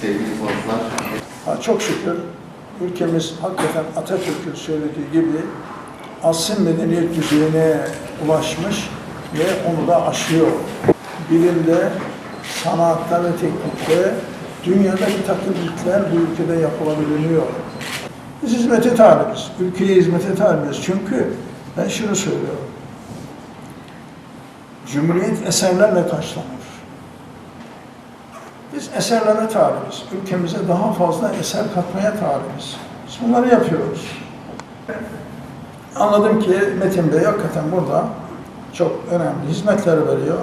sevgili konuklar. Çok şükür ülkemiz hakikaten Atatürk'ün söylediği gibi asıl medeniyet düzeyine ulaşmış ve onu da aşıyor. Bilimde, sanatta ve teknikte dünyada bir takım ilkler bu ülkede yapılabiliyor. Biz hizmete talibiz, ülkeye hizmete talibiz. Çünkü ben şunu söylüyorum. Cumhuriyet eserlerle taşlanır. Biz eserlere talibiz. Ülkemize daha fazla eser katmaya talibiz. Biz bunları yapıyoruz. Anladım ki Metin Bey hakikaten burada çok önemli hizmetler veriyor.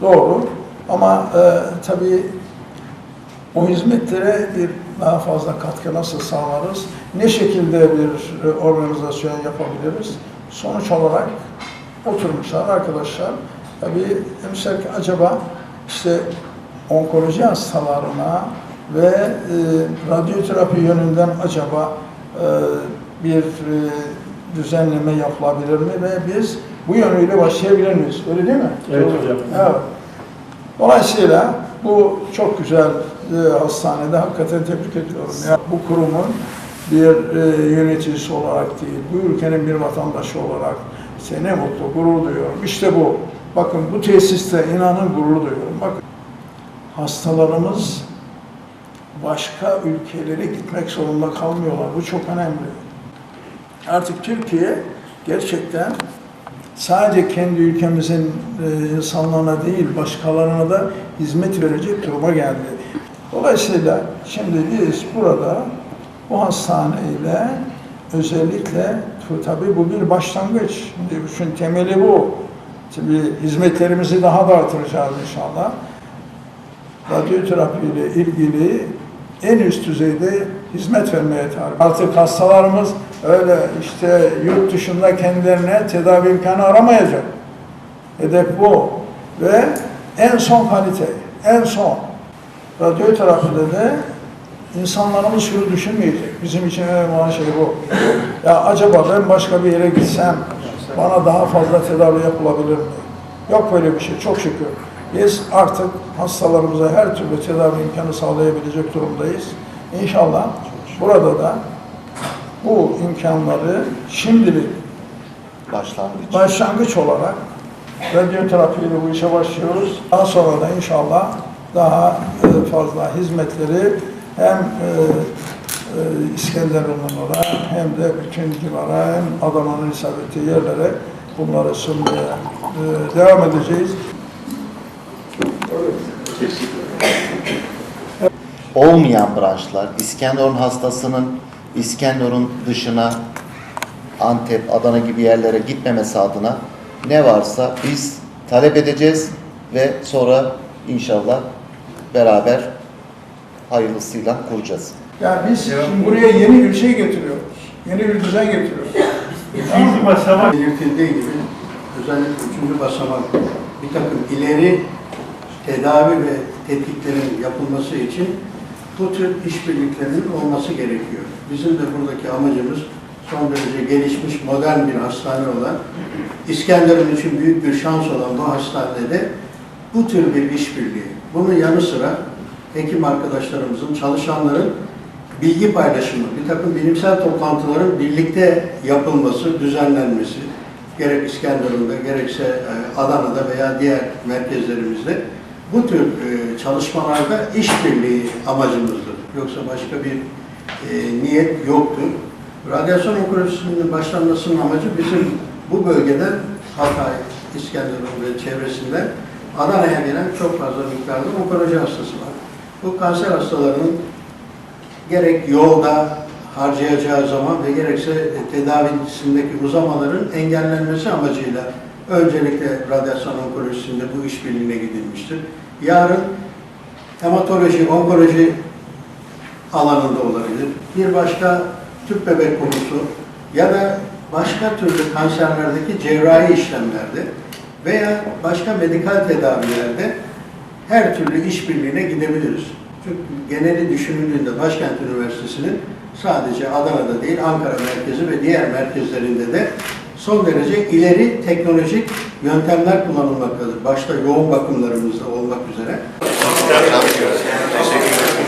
Doğru. Ama e, tabii o hizmetlere bir daha fazla katkı nasıl sağlarız? Ne şekilde bir organizasyon yapabiliriz? Sonuç olarak oturmuşlar arkadaşlar. Tabii demişler ki acaba işte onkoloji hastalarına ve e, radyoterapi yönünden acaba e, bir e, düzenleme yapılabilir mi ve biz bu yönüyle başlayabilir miyiz? Öyle değil mi? Evet hocam. Evet. Dolayısıyla bu çok güzel e, hastanede hakikaten tebrik ediyorum. Ya, bu kurumun bir e, yöneticisi olarak değil, bu ülkenin bir vatandaşı olarak size ne mutlu, gurur duyuyorum. İşte bu. Bakın bu tesiste inanın gurur duyuyorum. Bakın hastalarımız başka ülkelere gitmek zorunda kalmıyorlar. Bu çok önemli. Artık Türkiye gerçekten sadece kendi ülkemizin e, insanlarına değil başkalarına da hizmet verecek duruma geldi. Dolayısıyla şimdi biz burada bu hastaneyle özellikle tabii bu bir başlangıç. Şimdi üçün temeli bu. Tabii hizmetlerimizi daha da artıracağız inşallah. Radyoterapi ile ilgili en üst düzeyde hizmet vermeye talip. Artık hastalarımız öyle işte yurt dışında kendilerine tedavi imkanı aramayacak. Hedef bu. Ve en son kalite, en son. Radyoterapide de insanlarımız şunu düşünmeyecek. Bizim için en önemli şey bu. Ya acaba ben başka bir yere gitsem bana daha fazla tedavi yapılabilir mi? Yok böyle bir şey. Çok şükür. Biz artık hastalarımıza her türlü tedavi imkanı sağlayabilecek durumdayız. İnşallah burada da bu imkanları şimdilik Başlangıç. başlangıç olarak radyoterapiyle bu işe başlıyoruz. Daha sonra da inşallah daha e, fazla hizmetleri hem e, e, İskenderunlulara hem de bütün civara hem Adana'nın isabetli yerlere bunları sunmaya devam edeceğiz. Olmayan branşlar, İskenderun hastasının İskenderun dışına Antep, Adana gibi yerlere gitmemesi adına ne varsa biz talep edeceğiz ve sonra inşallah beraber hayırlısıyla kuracağız. Yani biz şimdi buraya yeni bir şey getiriyoruz. Yeni bir düzen getiriyoruz. İkinci basamak belirtildiği gibi özellikle üçüncü basamak bir takım ileri tedavi ve tetkiklerin yapılması için bu tür işbirliklerinin olması gerekiyor. Bizim de buradaki amacımız son derece gelişmiş modern bir hastane olan İskenderun için büyük bir şans olan bu hastanede bu tür bir işbirliği. Bunun yanı sıra hekim arkadaşlarımızın, çalışanların bilgi paylaşımı, bir takım bilimsel toplantıların birlikte yapılması, düzenlenmesi, gerek İskenderun'da, gerekse e, Adana'da veya diğer merkezlerimizde bu tür e, çalışmalarda işbirliği amacımızdır. Yoksa başka bir e, niyet yoktur. Radyasyon onkolojisinin başlanmasının amacı bizim bu bölgeden Hatay, İskenderun ve çevresinden Adana'ya gelen çok fazla miktarda onkoloji hastası var. Bu kanser hastalarının gerek yolda harcayacağı zaman ve gerekse tedavisindeki uzamaların engellenmesi amacıyla öncelikle radyasyon onkolojisinde bu işbirliğine gidilmiştir. Yarın hematoloji, onkoloji alanında olabilir. Bir başka tüp bebek konusu ya da başka türlü kanserlerdeki cerrahi işlemlerde veya başka medikal tedavilerde her türlü işbirliğine gidebiliriz. Çünkü geneli düşünüldüğünde Başkent Üniversitesi'nin sadece Adana'da değil Ankara merkezi ve diğer merkezlerinde de son derece ileri teknolojik yöntemler kullanılmaktadır. Başta yoğun bakımlarımızda olmak üzere. Teşekkür ederim.